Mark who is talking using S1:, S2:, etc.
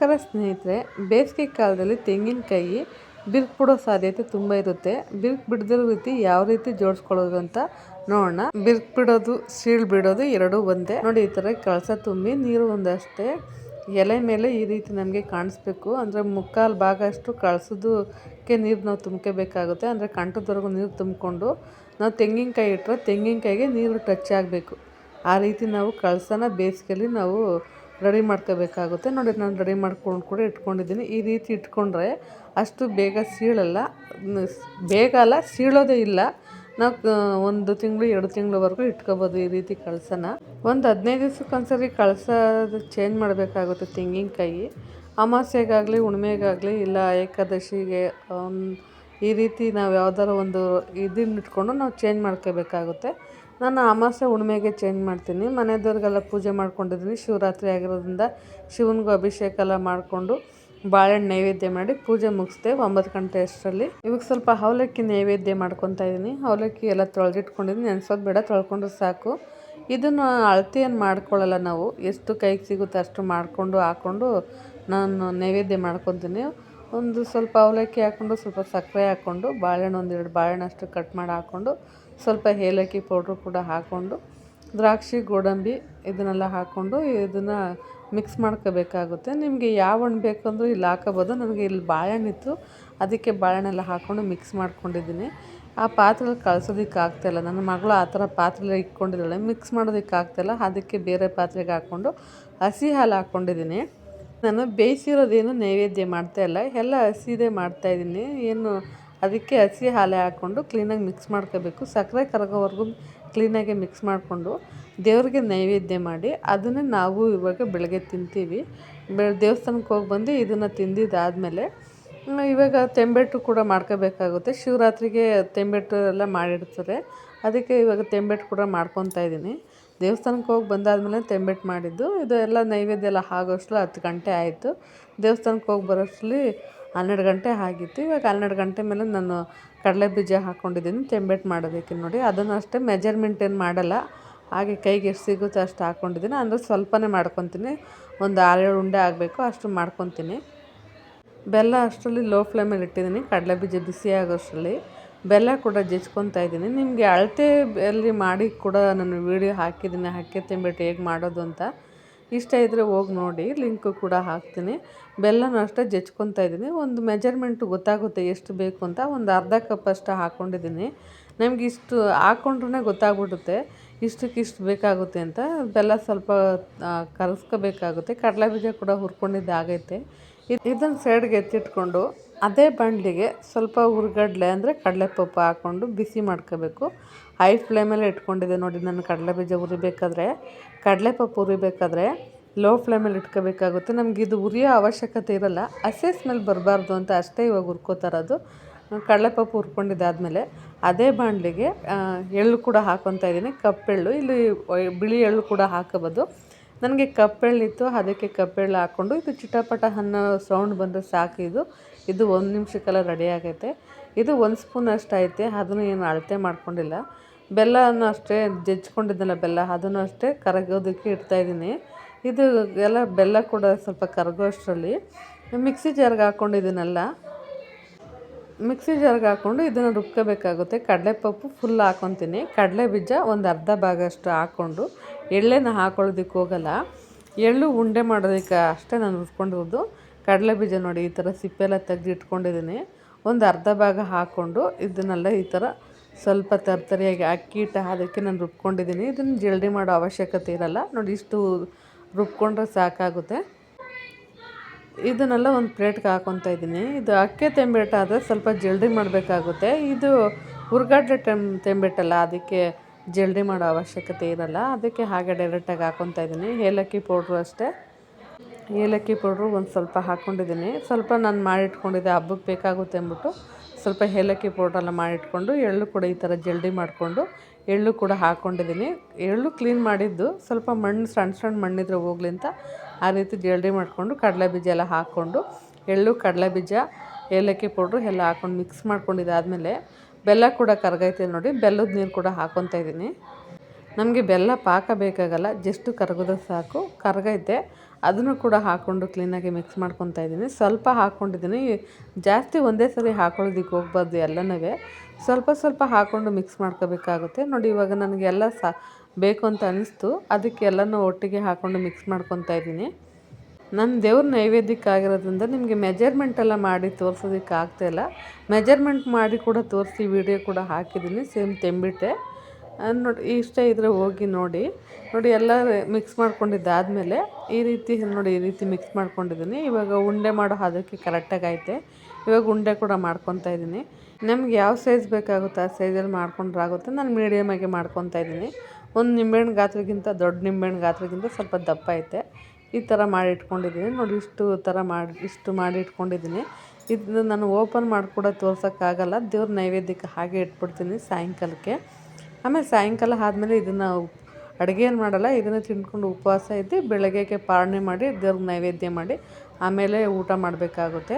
S1: ನಮಸ್ಕಾರ ಸ್ನೇಹಿತರೆ, ಬೇಸಿಗೆ ಕಾಲದಲ್ಲಿ ತೆಂಗಿನಕಾಯಿ ಬಿರ್ಕ್ ಬಿಡೋ ಸಾಧ್ಯತೆ ತುಂಬ ಇರುತ್ತೆ. ಬಿರ್ಕ್ ಬಿಡದಿರೋ ರೀತಿ ಯಾವ ರೀತಿ ಜೋಡಿಸ್ಕೊಳ್ಳೋದು ಅಂತ ನೋಡೋಣ. ಬಿರ್ಕ್ ಬಿಡೋದು, ಸೀಳ್ ಬಿಡೋದು ಎರಡೂ ಒಂದೇ. ನೋಡಿ, ಈ ಥರ ಕಳಸ ತುಂಬಿ ನೀರು ಒಂದಷ್ಟೇ ಎಲೆ ಮೇಲೆ ಈ ರೀತಿ ನಮಗೆ ಕಾಣಿಸ್ಬೇಕು. ಅಂದರೆ ಮುಕ್ಕಾಲು ಭಾಗ ಅಷ್ಟು ಕಳಿಸೋದಕ್ಕೆ ನೀರು ನಾವು ತುಂಬ್ಕೋಬೇಕಾಗುತ್ತೆ. ಅಂದರೆ ಕಂಠದವರೆಗೂ ನೀರು ತುಂಬಿಕೊಂಡು ನಾವು ತೆಂಗಿನಕಾಯಿ ಇಟ್ಟರೆ ತೆಂಗಿನಕಾಯಿಗೆ ನೀರು ಟಚ್ ಆಗಬೇಕು. ಆ ರೀತಿ ನಾವು ಕಳಸನ ಬೇಸಿಗೆಯಲ್ಲಿ ನಾವು ರೆಡಿ ಮಾಡ್ಕೋಬೇಕಾಗುತ್ತೆ. ನೋಡಿ, ನಾನು ರೆಡಿ ಮಾಡ್ಕೊಂಡು ಕೂಡ ಇಟ್ಕೊಂಡಿದ್ದೀನಿ. ಈ ರೀತಿ ಇಟ್ಕೊಂಡ್ರೆ ಅಷ್ಟು ಬೇಗ ಸೀಳಲ್ಲ. ಬೇಗ ಅಲ್ಲ, ಸೀಳೋದೇ ಇಲ್ಲ. ನಾವು ಒಂದು ತಿಂಗಳು, ಎರಡು ತಿಂಗಳವರೆಗೂ ಇಟ್ಕೋಬೋದು ಈ ರೀತಿ ಕಳಸನ. ಒಂದು ಹದಿನೈದು ದಿವ್ಸಕ್ಕೊಂದ್ಸರಿ ಕಳಸ ಚೇಂಜ್ ಮಾಡಬೇಕಾಗುತ್ತೆ ತೆಂಗಿನಕಾಯಿ. ಅಮಾಸ್ಯೆಗಾಗಲಿ, ಹುಣ್ಮೆಗಾಗಲಿ, ಇಲ್ಲ ಏಕಾದಶಿಗೆ ಈ ರೀತಿ ನಾವು ಯಾವ್ದಾರು ಒಂದು ಇದನ್ನ ಇಟ್ಕೊಂಡು ನಾವು ಚೇಂಜ್ ಮಾಡ್ಕೋಬೇಕಾಗುತ್ತೆ. ನಾನು ಅಮಾಸೆ ಹುಣ್ಮೆಗೆ ಚೇಂಜ್ ಮಾಡ್ತೀನಿ. ಮನೆಯವ್ರಿಗೆಲ್ಲ ಪೂಜೆ ಮಾಡ್ಕೊಂಡಿದ್ದೀನಿ. ಶಿವರಾತ್ರಿ ಆಗಿರೋದ್ರಿಂದ ಶಿವನಿಗೂ ಅಭಿಷೇಕ ಎಲ್ಲ ಮಾಡಿಕೊಂಡು ಬಾಳೆಹಣ್ಣು ನೈವೇದ್ಯ ಮಾಡಿ ಪೂಜೆ ಮುಗಿಸ್ದೆ ಒಂಬತ್ತು ಗಂಟೆ ಅಷ್ಟರಲ್ಲಿ. ಇವಾಗ ಸ್ವಲ್ಪ ಅವಲಕ್ಕಿ ನೈವೇದ್ಯ ಮಾಡ್ಕೊತಾ ಇದ್ದೀನಿ. ಅವಲಕ್ಕಿ ಎಲ್ಲ ತೊಳೆದಿಟ್ಕೊಂಡಿದ್ದೀನಿ. ನೆನೆಸೋದು ಬೇಡ, ತೊಳ್ಕೊಂಡ್ರೆ ಸಾಕು. ಇದನ್ನು ಅಳತೆಯನ್ನು ಮಾಡ್ಕೊಳ್ಳಲ್ಲ ನಾವು. ಎಷ್ಟು ಕೈಗೆ ಸಿಗುತ್ತೆ ಅಷ್ಟು ಮಾಡಿಕೊಂಡು ಹಾಕ್ಕೊಂಡು ನಾನು ನೈವೇದ್ಯ ಮಾಡ್ಕೊತೀನಿ. ಒಂದು ಸ್ವಲ್ಪ ಅವಲಕ್ಕಿ ಹಾಕ್ಕೊಂಡು ಸ್ವಲ್ಪ ಸಕ್ಕರೆ ಹಾಕ್ಕೊಂಡು ಬಾಳೆಹಣ್ಣು ಒಂದೆರಡು ಬಾಳೆಹಣ್ಣು ಅಷ್ಟು ಕಟ್ ಮಾಡಿ ಹಾಕ್ಕೊಂಡು ಸ್ವಲ್ಪ ಏಲಕ್ಕಿ ಪೌಡ್ರು ಕೂಡ ಹಾಕ್ಕೊಂಡು, ದ್ರಾಕ್ಷಿ, ಗೋಡಂಬಿ ಇದನ್ನೆಲ್ಲ ಹಾಕ್ಕೊಂಡು ಇದನ್ನು ಮಿಕ್ಸ್ ಮಾಡ್ಕೋಬೇಕಾಗುತ್ತೆ. ನಿಮಗೆ ಯಾವ ಹಣ್ಣು ಬೇಕಂದ್ರೂ ಇಲ್ಲಿ ಹಾಕೋಬೋದು. ನನಗೆ ಇಲ್ಲಿ ಬಾಳೆಹಣ್ಣಿತ್ತು ಅದಕ್ಕೆ ಬಾಳೆಹಣ್ಣೆಲ್ಲ ಹಾಕ್ಕೊಂಡು ಮಿಕ್ಸ್ ಮಾಡ್ಕೊಂಡಿದ್ದೀನಿ. ಆ ಪಾತ್ರೆಲಿ ಕಳ್ಸೋದಕ್ಕೆ ಆಗ್ತಾಯಿಲ್ಲ ನನ್ನ ಮಗಳು ಆ ಥರ ಪಾತ್ರೆಲಿ ಇಟ್ಕೊಂಡಿದ್ದಾಳೆ ಮಿಕ್ಸ್ ಮಾಡೋದಕ್ಕೆ ಆಗ್ತಾಯಿಲ್ಲ ಅದಕ್ಕೆ ಬೇರೆ ಪಾತ್ರೆಗೆ ಹಾಕ್ಕೊಂಡು ಹಸಿ ಹಾಲು ಹಾಕ್ಕೊಂಡಿದ್ದೀನಿ ನಾನು ಬೇಯಿಸಿರೋದೇನು ನೈವೇದ್ಯ ಮಾಡ್ತಾಯಿಲ್ಲ ಎಲ್ಲ ಹಸಿದೇ ಮಾಡ್ತಾಯಿದ್ದೀನಿ ಏನು ಅದಕ್ಕೆ ಹಸಿ ಹಾಲೆ ಹಾಕ್ಕೊಂಡು ಕ್ಲೀನಾಗಿ ಮಿಕ್ಸ್ ಮಾಡ್ಕೋಬೇಕು. ಸಕ್ಕರೆ ಕರಗೋವರೆಗೂ ಕ್ಲೀನಾಗೆ ಮಿಕ್ಸ್ ಮಾಡಿಕೊಂಡು ದೇವರಿಗೆ ನೈವೇದ್ಯ ಮಾಡಿ ಅದನ್ನೇ ನಾವು ಇವಾಗ ಬೆಳಗ್ಗೆ ತಿಂತೀವಿ. ಬೆ ದೇವಸ್ಥಾನಕ್ಕೆ ಹೋಗಿ ಬಂದು ಇದನ್ನು ತಿಂದಿದ್ದಾದಮೇಲೆ ಇವಾಗ ತೆಂಬೆಟ್ಟು ಕೂಡ ಮಾಡ್ಕೋಬೇಕಾಗುತ್ತೆ. ಶಿವರಾತ್ರಿಗೆ ತೆಂಬೆಟ್ಟು ಎಲ್ಲ ಮಾಡಿರ್ತಾರೆ. ಅದಕ್ಕೆ ಇವಾಗ ತೆಂಬೆಟ್ಟು ಕೂಡ ಮಾಡ್ಕೊತಾ ಇದ್ದೀನಿ. ದೇವಸ್ಥಾನಕ್ಕೆ ಹೋಗಿ ಬಂದಾದಮೇಲೆ ತೆಂಬೆಟ್ಟು ಮಾಡಿದ್ದು, ಇದು ಎಲ್ಲ ನೈವೇದ್ಯ ಎಲ್ಲ ಆಗೋಷ್ಟು ಹತ್ತು ಗಂಟೆ ಆಯಿತು. ದೇವಸ್ಥಾನಕ್ಕೆ ಹೋಗಿ ಬರೋಷ್ಟರಲ್ಲಿ ಹನ್ನೆರಡು ಗಂಟೆ ಆಗಿತ್ತು. ಇವಾಗ ಹನ್ನೆರಡು ಗಂಟೆ ಮೇಲೆ ನಾನು ಕಡಲೆ ಬೀಜ ಹಾಕ್ಕೊಂಡಿದ್ದೀನಿ ತೆಂಬೆಟ್ಟು ಮಾಡೋದಕ್ಕೆ ನೋಡಿ. ಅದನ್ನು ಅಷ್ಟೇ ಮೆಜರ್ಮೆಂಟ್ ಏನು ಮಾಡಲ್ಲ. ಹಾಗೆ ಕೈಗೆ ಎಷ್ಟು ಸಿಗುತ್ತೋ ಅಷ್ಟು ಹಾಕ್ಕೊಂಡಿದ್ದೀನಿ ಅಂದರೆ ಸ್ವಲ್ಪನೇ ಮಾಡ್ಕೊತೀನಿ. ಒಂದು ಆರೇಳು ಉಂಡೆ ಆಗಬೇಕು, ಅಷ್ಟು ಮಾಡ್ಕೊತೀನಿ. ಬೆಲ್ಲ ಅಷ್ಟರಲ್ಲಿ ಲೋ ಫ್ಲೇಮಲ್ಲಿ ಇಟ್ಟಿದ್ದೀನಿ. ಕಡಲೆ ಬೀಜ ಬಿಸಿ ಆಗೋಷ್ಟರಲ್ಲಿ ಬೆಲ್ಲ ಕೂಡ ಜಜ್ಕೊತಾ ಇದ್ದೀನಿ. ನಿಮಗೆ ಅಳತೆ ಅಲ್ಲಿ ಮಾಡಿ ಕೂಡ ನಾನು ವೀಡಿಯೋ ಹಾಕಿದ್ದೀನಿ. ಅಕ್ಕಿ ತಿಂಬಿಟ್ಟು ಹೇಗೆ ಮಾಡೋದು ಅಂತ. ಇಷ್ಟ ಇದ್ದರೆ ಹೋಗಿ ನೋಡಿ ಲಿಂಕು ಕೂಡ ಹಾಕ್ತೀನಿ. ಬೆಲ್ಲನೂ ಅಷ್ಟೇ ಜಜ್ಕೊತಾ ಇದ್ದೀನಿ. ಒಂದು ಮೆಜರ್ಮೆಂಟು ಗೊತ್ತಾಗುತ್ತೆ ಎಷ್ಟು ಬೇಕು ಅಂತ. ಒಂದು ಅರ್ಧ ಕಪ್ ಅಷ್ಟು ಹಾಕ್ಕೊಂಡಿದ್ದೀನಿ ನಮಗೆ ಇಷ್ಟು ಹಾಕ್ಕೊಂಡ್ರೆ ಗೊತ್ತಾಗ್ಬಿಡುತ್ತೆ ಇಷ್ಟಕ್ಕೆ ಇಷ್ಟು ಬೇಕಾಗುತ್ತೆ ಅಂತ. ಬೆಲ್ಲ ಸ್ವಲ್ಪ ಕರಸ್ಕೋಬೇಕಾಗುತ್ತೆ. ಕಡಲೆ ಬೀಜ ಕೂಡ ಹುರ್ಕೊಂಡಿದ್ದಾಗೈತೆ ಇದನ್ನು ಸೈಡ್ಗೆ ಎತ್ತಿಟ್ಕೊಂಡು ಅದೇ ಬಾಣಲಿಗೆ ಸ್ವಲ್ಪ ಹುರ್ಗಡ್ಲೆ ಅಂದರೆ ಕಡಲೆಪಪ್ಪು ಹಾಕ್ಕೊಂಡು ಬಿಸಿ ಮಾಡ್ಕೋಬೇಕು. ಹೈ ಫ್ಲೇಮಲ್ಲೇ ಇಟ್ಕೊಂಡಿದ್ದೆ ನೋಡಿ, ನಾನು ಕಡಲೆ ಬೀಜ ಹುರಿಬೇಕಾದ್ರೆ. ಕಡಲೆಪಪ್ಪು ಹುರಿಬೇಕಾದ್ರೆ ಲೋ ಫ್ಲೇಮಲ್ಲಿ ಇಟ್ಕೋಬೇಕಾಗುತ್ತೆ. ನಮ್ಗೆ ಇದು ಉರಿಯೋ ಅವಶ್ಯಕತೆ ಇರಲ್ಲ. ಹಸೆ ಸ್ಮೆಲ್ ಬರಬಾರ್ದು ಅಂತ ಅಷ್ಟೇ ಇವಾಗ ಹುರ್ಕೋತಾರದು. ಕಡಲೆಪಪ್ಪು ಹುರ್ಕೊಂಡಿದ್ದಾದಮೇಲೆ ಅದೇ ಬಾಣಲಿಗೆ ಎಳ್ಳು ಕೂಡ ಹಾಕ್ಕೊತಾ ಇದ್ದೀನಿ. ಕಪ್ಪೆಳ್ಳು ಇಲ್ಲಿ ಬಿಳಿ ಎಳ್ಳು ಕೂಡ ಹಾಕೋಬೋದು. ನನಗೆ ಕಪ್ಪೆಳ್ಳಿತ್ತು, ಅದಕ್ಕೆ ಕಪ್ಪೆಳ್ಳು ಹಾಕ್ಕೊಂಡು ಇದು ಚಿಟಪಟ ಅನ್ನೋ ಸೌಂಡ್ ಬಂದರೆ ಸಾಕು ಇದು. ಇದು ಒಂದು ನಿಮಿಷಕ್ಕೆಲ್ಲ ರೆಡಿ ಆಗೈತೆ. ಇದು ಒಂದು ಸ್ಪೂನ್ ಅಷ್ಟು ಐತೆ, ಅದನ್ನು ಏನು ಅಳತೆ ಮಾಡ್ಕೊಂಡಿಲ್ಲ. ಬೆಲ್ಲನೂ ಅಷ್ಟೇ ಜಜ್ಕೊಂಡಿದ್ದೆನಲ್ಲ ಬೆಲ್ಲ, ಅದನ್ನು ಅಷ್ಟೇ ಕರಗೋದಕ್ಕೆ ಇಡ್ತಾಯಿದ್ದೀನಿ ಇದು ಎಲ್ಲ ಬೆಲ್ಲ ಕೂಡ ಸ್ವಲ್ಪ ಕರಗೋ ಅಷ್ಟರಲ್ಲಿ. ಮಿಕ್ಸಿ ಜಾರ್ಗೆ ಹಾಕ್ಕೊಂಡಿದ್ದೀನಲ್ಲ ಮಿಕ್ಸಿ ಜಾರ್ಗೆ ಹಾಕ್ಕೊಂಡು ಇದನ್ನು ರುಬ್ಕೋಬೇಕಾಗುತ್ತೆ. ಕಡಲೆಪಪ್ಪು ಫುಲ್ ಹಾಕ್ಕೊತೀನಿ ಕಡಲೆ ಬೀಜ ಒಂದು ಅರ್ಧ ಭಾಗ ಅಷ್ಟು ಹಾಕ್ಕೊಂಡು ಎಳ್ಳೆನ ಹಾಕೊಳ್ಳೋದಕ್ಕೆ ಹೋಗಲ್ಲ. ಎಳ್ಳು ಉಂಡೆ ಮಾಡೋದಕ್ಕೆ ಅಷ್ಟೇ ನಾನು ರುಬ್ಕೊಂಡಿರೋದು ಕಡಲೆ ಬೀಜ ನೋಡಿ, ಈ ಥರ ಸಿಪ್ಪೆಲ್ಲ ತೆಗ್ದು ಇಟ್ಕೊಂಡಿದ್ದೀನಿ ಒಂದು ಅರ್ಧ ಭಾಗ ಹಾಕ್ಕೊಂಡು ಇದನ್ನೆಲ್ಲ ಈ ಥರ ಸ್ವಲ್ಪ ತರ್ತರಿಯಾಗಿ ಅಕ್ಕಿ ಹಿಟ್ಟು ಅದಕ್ಕೆ ನಾನು ರುಬ್ಕೊಂಡಿದ್ದೀನಿ. ಇದನ್ನು ಜಲ್ದಿ ಮಾಡೋ ಅವಶ್ಯಕತೆ ಇರಲ್ಲ. ನೋಡಿ, ಇಷ್ಟು ರುಬ್ಕೊಂಡ್ರೆ ಸಾಕಾಗುತ್ತೆ. ಇದನ್ನೆಲ್ಲ ಒಂದು ಪ್ಲೇಟ್ಗೆ ಹಾಕೊತಾ ಇದ್ದೀನಿ. ಇದು ಅಕ್ಕಿ ತೆಂಬೆಟ್ಟು ಆದರೆ ಸ್ವಲ್ಪ ಜಲ್ದಿ ಮಾಡಬೇಕಾಗುತ್ತೆ. ಇದು ಹುರ್ಗಡ್ಲೆ ಟೆಮ್ ತೆಂಬೆಟ್ಟಲ್ಲ, ಅದಕ್ಕೆ ಜಲ್ದಿ ಮಾಡೋ ಅವಶ್ಯಕತೆ ಇರಲ್ಲ. ಅದಕ್ಕೆ ಹಾಗೆ ಡೈರೆಕ್ಟಾಗಿ ಹಾಕೊತಾ ಇದ್ದೀನಿ. ಏಲಕ್ಕಿ ಪೌಡ್ರು ಅಷ್ಟೇ. ಏಲಕ್ಕಿ ಪೌಡ್ರು ಒಂದು ಸ್ವಲ್ಪ ಹಾಕ್ಕೊಂಡಿದ್ದೀನಿ ಸ್ವಲ್ಪ ನಾನು ಮಾಡಿಟ್ಕೊಂಡಿದ್ದೆ. ಹಬ್ಬಕ್ಕೆ ಬೇಕಾಗುತ್ತೆ ಅಂದ್ಬಿಟ್ಟು ಸ್ವಲ್ಪ ಏಲಕ್ಕಿ ಪೌಡ್ರೆಲ್ಲ ಮಾಡಿಟ್ಕೊಂಡು ಎಳ್ಳು ಕೂಡ ಈ ಥರ ಜಲ್ಡಿ ಮಾಡಿಕೊಂಡು ಎಳ್ಳು ಕೂಡ ಹಾಕ್ಕೊಂಡಿದ್ದೀನಿ ಎಳ್ಳು ಕ್ಲೀನ್ ಮಾಡಿದ್ದು. ಸ್ವಲ್ಪ ಮಣ್ಣು, ಸಣ್ಣ ಸಣ್ಣ ಮಣ್ಣಿದ್ರೆ ಹೋಗ್ಲಿ ಅಂತ ಆ ರೀತಿ ಜಲ್ಡಿ ಮಾಡಿಕೊಂಡು ಕಡಲೆ ಬೀಜ ಎಲ್ಲ ಹಾಕ್ಕೊಂಡು ಎಳ್ಳು, ಕಡಲೆ ಬೀಜ, ಏಲಕ್ಕಿ ಪೌಡ್ರು ಎಲ್ಲ ಹಾಕ್ಕೊಂಡು ಮಿಕ್ಸ್ ಮಾಡ್ಕೊಂಡಿದ್ದಾದಮೇಲೆ ಬೆಲ್ಲ ಕೂಡ ಕರಗೈತೆ ನೋಡಿ, ಬೆಲ್ಲದ ನೀರು ಕೂಡ ಹಾಕ್ಕೊತಾ ಇದ್ದೀನಿ. ನಮಗೆ ಬೆಲ್ಲ ಪಾಕ ಬೇಕಾಗಲ್ಲ ಜಸ್ಟ್ ಕರಗಿದ್ರೆ ಸಾಕು. ಕರಗೈತೆ, ಅದನ್ನು ಕೂಡ ಹಾಕ್ಕೊಂಡು ಕ್ಲೀನಾಗಿ ಮಿಕ್ಸ್ ಮಾಡ್ಕೊತಾ ಇದ್ದೀನಿ. ಸ್ವಲ್ಪ ಹಾಕ್ಕೊಂಡಿದ್ದೀನಿ ಜಾಸ್ತಿ ಒಂದೇ ಸರಿ ಹಾಕೊಳ್ಳೋದಕ್ಕೆ ಹೋಗ್ಬಾರ್ದು ಎಲ್ಲನೂ. ಸ್ವಲ್ಪ ಸ್ವಲ್ಪ ಹಾಕ್ಕೊಂಡು ಮಿಕ್ಸ್ ಮಾಡ್ಕೋಬೇಕಾಗುತ್ತೆ. ನೋಡಿ, ಇವಾಗ ನನಗೆಲ್ಲ ಸಾ ಬೇಕು ಅಂತ ಅನ್ನಿಸ್ತು ಅದಕ್ಕೆ ಎಲ್ಲನೂ ಒಟ್ಟಿಗೆ ಹಾಕ್ಕೊಂಡು ಮಿಕ್ಸ್ ಮಾಡ್ಕೊತಾ ಇದ್ದೀನಿ. ನನ್ನ ದೇವ್ರ ನೈವೇದ್ಯಕ್ಕೆ ಆಗಿರೋದ್ರಿಂದ ನಿಮಗೆ ಮೆಜರ್ಮೆಂಟ್ ಎಲ್ಲ ಮಾಡಿ ತೋರಿಸೋದಕ್ಕೆ ಆಗ್ತಾಯಿಲ್ಲ ಮೆಜರ್ಮೆಂಟ್ ಮಾಡಿ ಕೂಡ ತೋರಿಸಿ ವಿಡಿಯೋ ಕೂಡ ಹಾಕಿದ್ದೀನಿ ಸೇಮ್ ತೆಂಬಿಟ್ಟೆ. ನೋಡಿ, ಇಷ್ಟ ಇದ್ದರೆ ಹೋಗಿ ನೋಡಿ. ನೋಡಿ, ಎಲ್ಲ ಮಿಕ್ಸ್ ಮಾಡ್ಕೊಂಡಿದ್ದಾದಮೇಲೆ ಈ ರೀತಿ, ನೋಡಿ, ಈ ರೀತಿ ಮಿಕ್ಸ್ ಮಾಡ್ಕೊಂಡಿದ್ದೀನಿ. ಇವಾಗ ಉಂಡೆ ಮಾಡೋ ಅದಕ್ಕೆ ಕರೆಕ್ಟಾಗಿ ಐತೆ. ಇವಾಗ ಉಂಡೆ ಕೂಡ ಮಾಡ್ಕೊತಾ ಇದ್ದೀನಿ. ನಮ್ಗೆ ಯಾವ ಸೈಜ್ ಬೇಕಾಗುತ್ತೆ ಆ ಸೈಜಲ್ಲಿ ಮಾಡ್ಕೊಂಡ್ರೆ ಆಗುತ್ತೆ. ನಾನು ಮೀಡಿಯಮಾಗಿ ಮಾಡ್ಕೊತಾ ಇದ್ದೀನಿ. ಒಂದು ನಿಂಬೆಹಣ್ಣು ಗಾತ್ರಕ್ಕಿಂತ ದೊಡ್ಡ ನಿಂಬೆಹಣ್ಣು ಗಾತ್ರಕ್ಕಿಂತ ಸ್ವಲ್ಪ ದಪ್ಪ ಐತೆ. ಈ ಥರ ಮಾಡಿ ಇಟ್ಕೊಂಡಿದ್ದೀನಿ ನೋಡಿ, ಇಷ್ಟು ಥರ ಮಾಡಿ, ಇಷ್ಟು ಮಾಡಿ ಇಟ್ಕೊಂಡಿದ್ದೀನಿ ಇದನ್ನ ನಾನು ಓಪನ್ ಮಾಡಿ ಕೂಡ ತೋರ್ಸೋಕ್ಕಾಗಲ್ಲ. ದೇವ್ರ ನೈವೇದ್ಯಕ್ಕೆ ಹಾಗೆ ಇಟ್ಬಿಡ್ತೀನಿ ಸಾಯಂಕಾಲಕ್ಕೆ. ಆಮೇಲೆ ಸಾಯಂಕಾಲ ಆದಮೇಲೆ ಇದನ್ನು ಅಡುಗೆ ಏನು ಮಾಡಲ್ಲ, ಇದನ್ನು ತಿಂದ್ಕೊಂಡು ಉಪವಾಸ ಇದ್ದು ಬೆಳಗ್ಗೆಗೆ ಪಾರಣೆ ಮಾಡಿ ದೇವ್ರಿಗೆ ನೈವೇದ್ಯ ಮಾಡಿ ಆಮೇಲೆ ಊಟ ಮಾಡಬೇಕಾಗುತ್ತೆ.